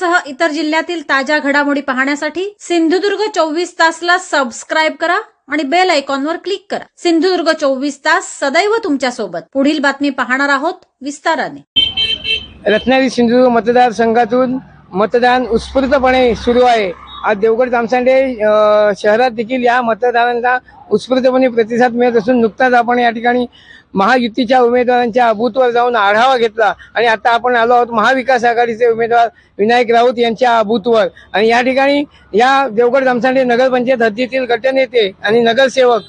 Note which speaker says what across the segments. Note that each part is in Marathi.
Speaker 1: यासह इतर जिल्ह्यातील ताज्या घडामोडी पाहण्यासाठी सिंधुदुर्ग चोवीस तासला सबस्क्राईब करा आणि बेल आयकॉनवर क्लिक करा. सिंधुदुर्ग चोवीस तास सदैव तुमच्यासोबत पुढील बातमी पाहणार आहोत विस्ताराने.
Speaker 2: रत्नागिरी सिंधुदुर्ग मतदारसंघातून मतदान उत्स्फूर्तपणे सुरू आहे. आज देवगड जामसांडे शहरात देखील या मतदारांना उत्स्फूर्तपणे प्रतिसाद मिळत असून नुकताच आपण या ठिकाणी महायुतीच्या उमेदवारांच्या अभूतवर जाऊन आढावा घेतला. आणि आता आपण आलो आहोत महाविकास आघाडीचे उमेदवार विनायक राऊत यांच्या अभूतवर आणि या ठिकाणी या देवगड जामसांडे नगरपंचायत हद्दीतील गटनेते आणि नगरसेवक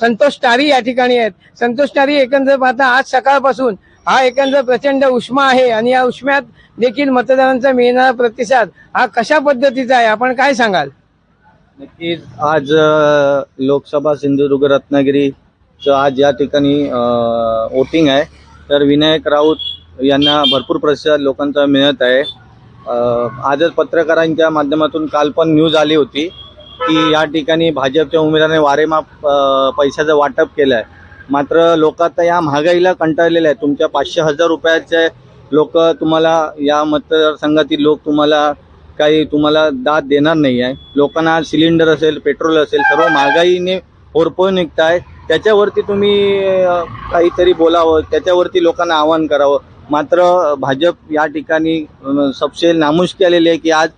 Speaker 2: संतोष टारी या ठिकाणी आहेत. संतोष टारी एकंदर पाहता आज सकाळपासून हा एकंदर प्रचंड उष्मा आहे आणि या उष्म्यात देखील मतदारांचा मिळणारा प्रतिसाद हा कशा पद्धतीचा आहे? आपण काय सांगाल?
Speaker 3: नक्कीच. आज लोकसभा सिंधुदुर्ग रत्नागिरी आज या ठिकाणी वोटिंग आहे. तर विनायक राऊत यांना भरपूर प्रतिसाद लोकांचा मिळत आहे. आजच पत्रकारांच्या माध्यमातून काल पण न्यूज आली होती की या ठिकाणी भाजपच्या उमेदवाराने वारेमाप पैशाचं वाटप केलं आहे मात्र लोक आता या महागाईला कंटाळलेले आहेत. तुमच्या पाचशे हजार रुपयाचे लोक तुम्हाला या मतदारसंघातील लोक तुम्हाला काही तुम्हाला दाद देणार नाही आहे लोकांना सिलेंडर असेल पेट्रोल असेल सर्व महागाईने होरपळून निघत आहे त्याच्यावरती तुम्ही काहीतरी बोलावं त्याच्यावरती लोकांना आवाहन करावं. मात्र भाजप या ठिकाणी अ, सबसे नामुष्की आहे की आज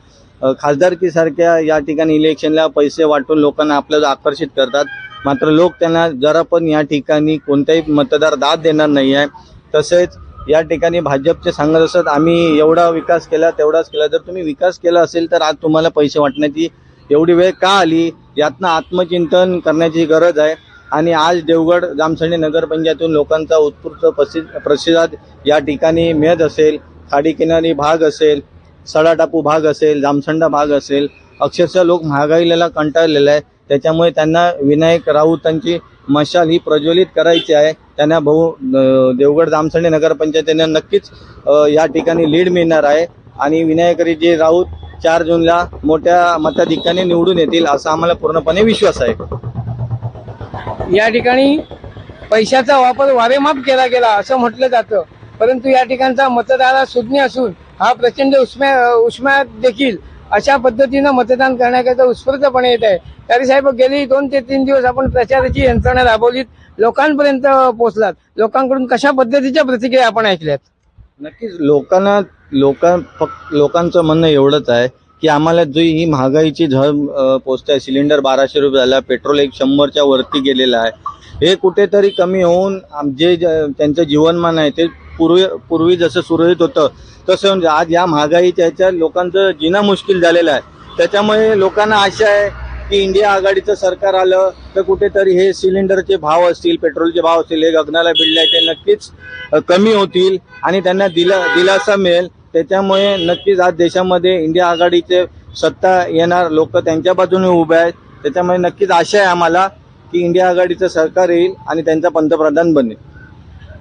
Speaker 3: खासदारकीसारख्या या ठिकाणी इलेक्शनला पैसे वाटून लोकांना आपल्याला आकर्षित करतात. मात्र लोक त्यांना जरा पण या ठिकाणी कोणताही मतदार दाद देणार नाही आहे. तसेच या ठिकाणी भाजपचे सांगत असत आम्ही एवढा विकास केला तेवढाच केला. जर तुम्ही विकास केला असेल तर आज तुम्हाला पैसे वाटण्याची एवढी वेळ का आली? यातनं आत्मचिंतन करण्याची गरज आहे. आणि आज देवगड जामसंडे नगरपंचायतून लोकांचा उत्स्फूर्त प्रसि प्रतिसाद या ठिकाणी मिळत असेल. खाडीकिनारी भाग असेल सडाटापू भाग असेल जामसंडा भाग असेल अक्षरशः लोक महागाईला कंटाळलेला आहे त्याच्यामुळे त्यांना विनायक राऊतांची मशाल ही प्रज्वलित करायची आहे. त्यांना भाऊ देवगड जामसंडे नगरपंचायतीने नक्कीच या ठिकाणी लीड मिळणार आहे. आणि विनायकरीजी राऊत चार जूनला मोठ्या मताधिक्याने निवडून येतील असा आम्हाला पूर्णपणे विश्वास आहे.
Speaker 2: या ठिकाणी पैशाचा वापर वारेमाप केला गेला असं म्हटलं जातं. परंतु या ठिकाणचा मतदारा सुज्ञ असून हा प्रचंड उष्म्या उष्म्यात देखील अशा पद्धतीनं मतदान करण्याकरता उत्स्फूर्तपणे येत आहे. तरी साहेब गेली दोन ते तीन दिवस आपण प्रचाराची यंत्रणा राबवलीत. लोकांपर्यंत पोहोचलात. लोकांकडून कशा पद्धतीच्या प्रतिक्रिया आपण ऐकल्यात?
Speaker 3: नक्कीच लोकांना लोकां फक्त लोकांचं म्हणणं एवढंच आहे की आम्हाला जी ही महागाईची झळ अ, आहे सिलेंडर बाराशे रुपये झाला पेट्रोल एक शंभरच्या वरती गेलेलं आहे. हे कुठेतरी कमी होऊन आम- जे ज- त्यांचं जीवनमान आहे ते पूर्वी पूर्वी जसं सुरळीत होतं तसं म्हणजे आज या महागाईच्या ह्याच्यात लोकांचं जिना मुश्किल झालेलं आहे. त्याच्यामुळे लोकांना आशा आहे की इंडिया आघाडीचं सरकार आलं तर कुठेतरी हे सिलेंडरचे भाव असतील पेट्रोलचे भाव असतील हे गगनाला भिडले आहे ते नक्कीच कमी होतील आणि त्यांना दिला दिलासा मिळेल. त्याच्यामुळे नक्कीच आज देशामध्ये इंडिया आघाडीचे सत्ता येणार. लोक त्यांच्या बाजूने उभे आहेत. त्याच्यामुळे नक्कीच आशा आहे आम्हाला की इंडिया आघाडीचं सरकार येईल आणि त्यांचा पंतप्रधान बनेल.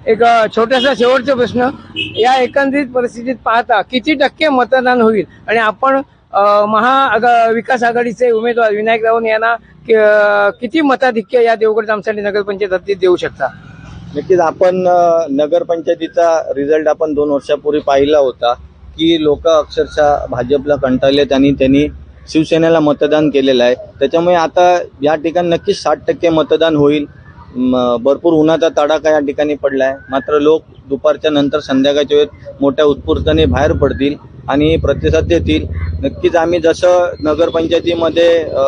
Speaker 2: एक छोटासा शेवटचा प्रश्न. या एकंदरीत परिस्थितीत पाहता किती टक्के मतदान होईल? आणि आपण महा आघा- विकास आघाडीचे उमेदवार विनायक राऊत यांना कि- किती मताधिक्य या देवगड जामसांडी नगरपंचायत हद्दीत देऊ शकता?
Speaker 3: नक्कीच आपण नगरपंचायतीचा रिझल्ट आपण दोन वर्षापूर्वी पाहिला होता. की लोक अक्षरशः भाजपला कंटाळलेत आणि त्यांनी शिवसेनेला मतदान केलेलं आहे. त्याच्यामुळे आता या ठिकाणी नक्कीच साठ टक्के मतदान होईल. भरपूर उन्हाचा तडाखा या ठिकाणी पडला आहे मात्र लोक दुपारच्या नंतर संध्याकाळच्या वेळेत मोठ्या उत्स्फूर्ताने बाहेर पडतील आणि प्रतिसाद देतील. नक्कीच आम्ही जसं नगरपंचायतीमध्ये अ,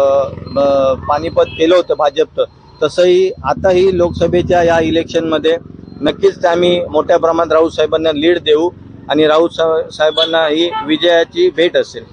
Speaker 3: पानिपत केलं होतं भाजपचं तसंही आताही लोकसभेच्या या इलेक्शनमध्ये नक्कीच आम्ही मोठ्या प्रमाणात राऊत साहेबांना लीड देऊ. आणि राऊत साहेबांना ही विजयाची भेट असेल.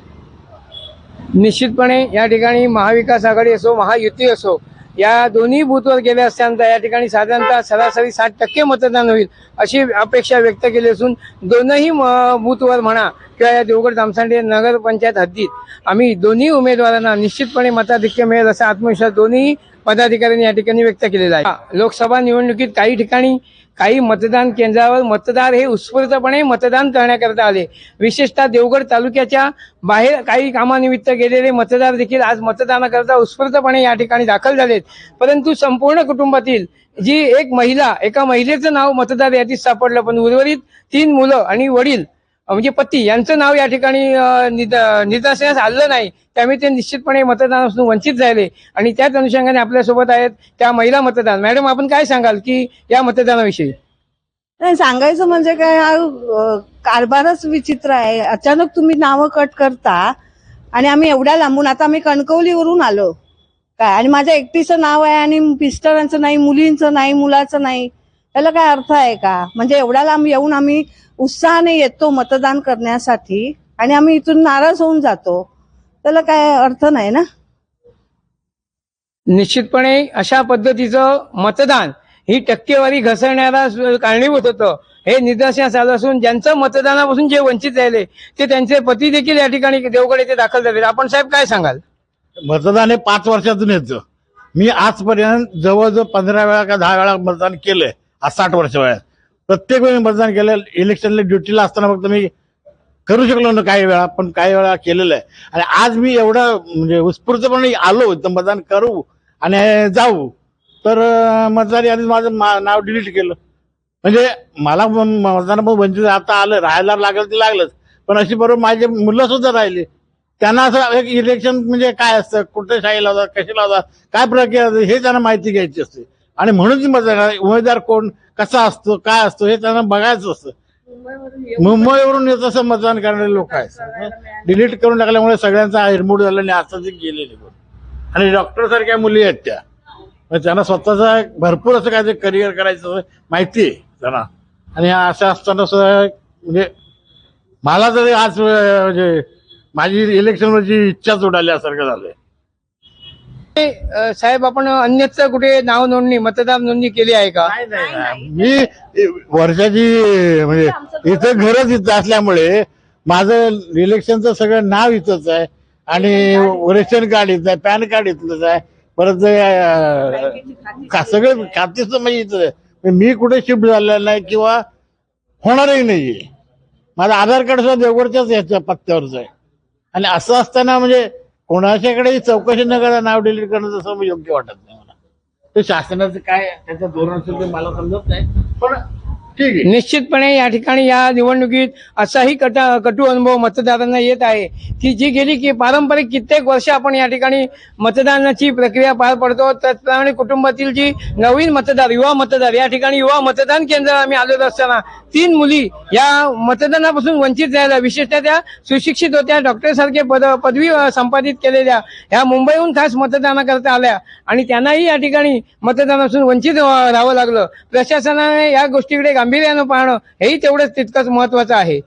Speaker 2: निश्चितपणे या ठिकाणी महाविकास आघाडी असो महायुती असो या दोन्ही बूथवर गेले असताना या ठिकाणी साधारणतः सरासरी साठ टक्के मतदान होईल अशी अपेक्षा व्यक्त केली असून दोनही म- बूथवर म्हणा किंवा या देवगड जामसांडे नगरपंचायत हद्दीत आम्ही दोन्ही उमेदवारांना निश्चितपणे मताधिक्य मिळेल असा आत्मविश्वास दोन्ही पदाधिकाऱ्यांनी या ठिकाणी व्यक्त केलेला आहे. लोकसभा निवडणुकीत काही ठिकाणी काही मतदान केंद्रावर मतदार हे उत्स्फूर्तपणे मतदान करण्याकरता आले. विशेषतः देवगड तालुक्याच्या बाहेर काही कामानिमित्त गेलेले मतदार देखील आज मतदानाकरता उत्स्फूर्तपणे या ठिकाणी दाखल झालेत. परंतु संपूर्ण कुटुंबातील जी एक महिला एका महिलेचं नाव मतदार यादीत सापडलं पण उर्वरित तीन मुलं आणि वडील म्हणजे पती यांचं नाव या ठिकाणी निद- निदर्शनास आलं नाही. त्यामुळे ते निश्चितपणे मतदानापासून वंचित झाले. आणि त्याच अनुषंगाने आपल्यासोबत आहेत त्या महिला मतदान. मॅडम आपण काय सांगाल की या मतदानाविषयी?
Speaker 4: नाही सांगायचं म्हणजे काय हा कारभारच विचित्र आहे. अचानक तुम्ही नावं कट करता आणि आम्ही एवढ्या लांबून आता आम्ही कणकवलीवरून आलो. काय? आणि माझ्या एकटीचं नाव आहे आणि मिस्टरांचं नाही मुलींचं नाही मुलाचं नाही. त्याला काय अर्थ आहे का? म्हणजे एवढ्या लांब येऊन आम्ही उत्साहाने येतो मतदान करण्यासाठी आणि आम्ही इथून नाराज होऊन जातो. त्याला काय अर्थ नाही ना?
Speaker 2: निश्चितपणे अशा पद्धतीचं मतदान ही टक्केवारी घसरण्याला सु- कारणीभूत होतं. हे निदर्शनास आलं असून ज्यांचं मतदानापासून जे वंचित राहिले ते त्यांचे पती देखील या ठिकाणी देवगड येथे दाखल झाले आपण साहेब काय सांगाल?
Speaker 5: मतदान हे पाच वर्षातून येतं. मी आजपर्यंत जवळजवळ पंधरा वेळा का दहा वेळा मतदान केलंय. आज साठ वर्ष वयात. प्रत्येक वेळी मतदान केलं इलेक्शनला ड्युटीला असताना फक्त मी करू शकलो ना काही वेळा पण काही वेळा केलेलं आहे. आणि आज मी एवढं म्हणजे उत्स्फूर्तपणे आलो तर मतदान करू आणि जाऊ. तर अं, मतदार यादीत माझं मा- नाव डिलीट केलं. म्हणजे मला मतदान वंचित आता आलं राहायला लागलं ते लागलंच. पण अशी बरोबर माझे मुलं सुद्धा राहिले. त्यांना असं एक इलेक्शन म्हणजे काय असतं? कुठे शाही लावतात कशी लावतात? काय प्रक्रिया असते? हे त्यांना माहिती घ्यायची असते. आणि म्हणून मतदार उमेदवार कोण कसा असतो काय असतो हे त्यांना बघायचं असतं. मुंबईवरून येत असं मतदान करणारे लोक आहेत. डिलीट करून टाकल्यामुळे सगळ्यांचा हिरमूड झाला आणि आता ते गेले निघून आणि डॉक्टर सारख्या मुली आहेत त्या. मग त्यांना स्वतःचा भरपूर असं काय करिअर करायचं माहिती आहे त्यांना. आणि असं असताना सुद्धा म्हणजे मला तरी आज म्हणजे माझी इलेक्शनवरची इच्छाच उडाल्यासारखं झालंय.
Speaker 2: साहेब आपण अन्यत्र कुठे नाव नोंदणी मतदार नोंदणी केली आहे का?
Speaker 5: मी वर्षाची म्हणजे इथं घरच इथं असल्यामुळे माझं इलेक्शनचं सगळं नाव इथंच आहे. आणि रेशन कार्ड इथं आहे पॅन कार्ड इथलंच आहे. परत सगळं खातेच म्हणजे इथं मी कुठे शिफ्ट झालेलं नाही किंवा होणारही नाहीये. माझं आधार कार्ड सुद्धा देवगडच्याच याच्या पत्त्यावरच आहे. आणि असं असताना म्हणजे कोणाच्याकडे चौकशी न करता नाव डिलीट करणं तसं योग्य वाटत नाही मला. ते शासनाचं काय त्याचं धोरण असेल ते मला समजत नाही. पण
Speaker 2: निश्चितपणे या ठिकाणी या निवडणुकीत असाही कटा कटू अनुभव मतदारांना येत आहे. की जी गेली की पारंपरिक कित्येक वर्ष आपण या ठिकाणी मतदानाची प्रक्रिया पार पडतो. त्याचप्रमाणे कुटुंबातील जी नवीन मतदार युवा मतदार या ठिकाणी युवा मतदान केंद्र आम्ही आलेलो असताना तीन मुली या मतदानापासून वंचित राहिल्या विशेषतः त्या सुशिक्षित होत्या डॉक्टर सारखे पद पदवी संपादित केलेल्या ह्या मुंबईहून खास मतदानाकरता आल्या आणि त्यांनाही या ठिकाणी मतदानापासून वंचित राहावं लागलं. प्रशासनाने या गोष्टीकडे गांभीर्यानं पाहणं हेही तेवढंच तितकंच महत्वाचं आहे.